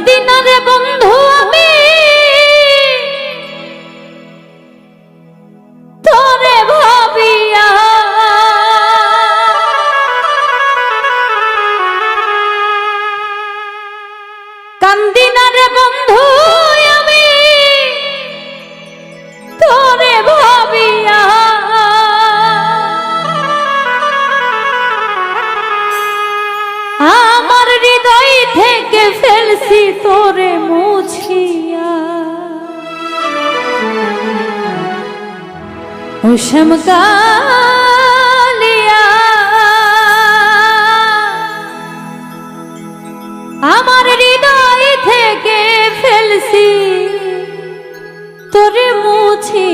দিনারে বন্ধু আমি কুসুম কালিয়া আমার হৃদয় থেকে ফেলছি তোরে মুছি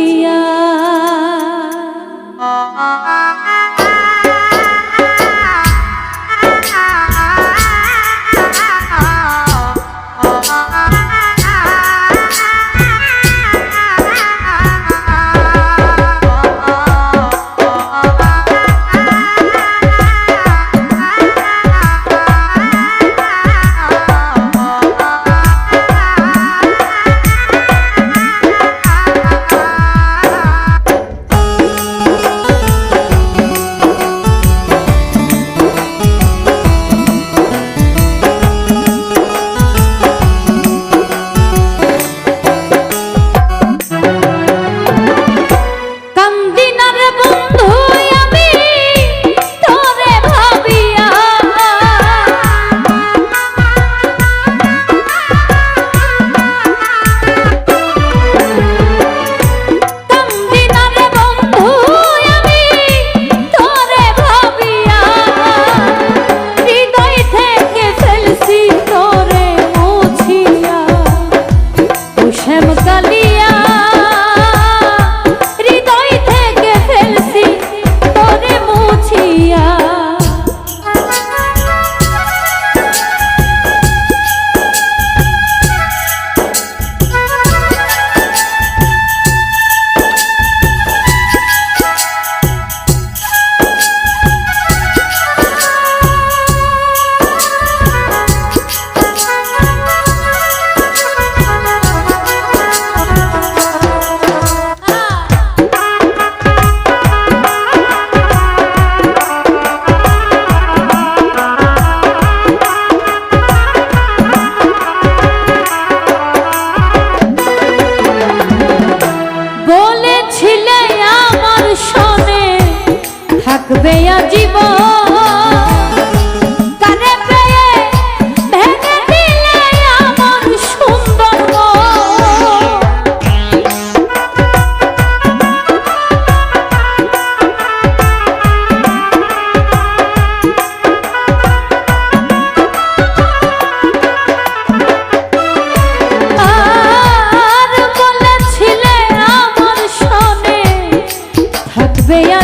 ভেয়া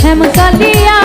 শ্যাম কালিয়া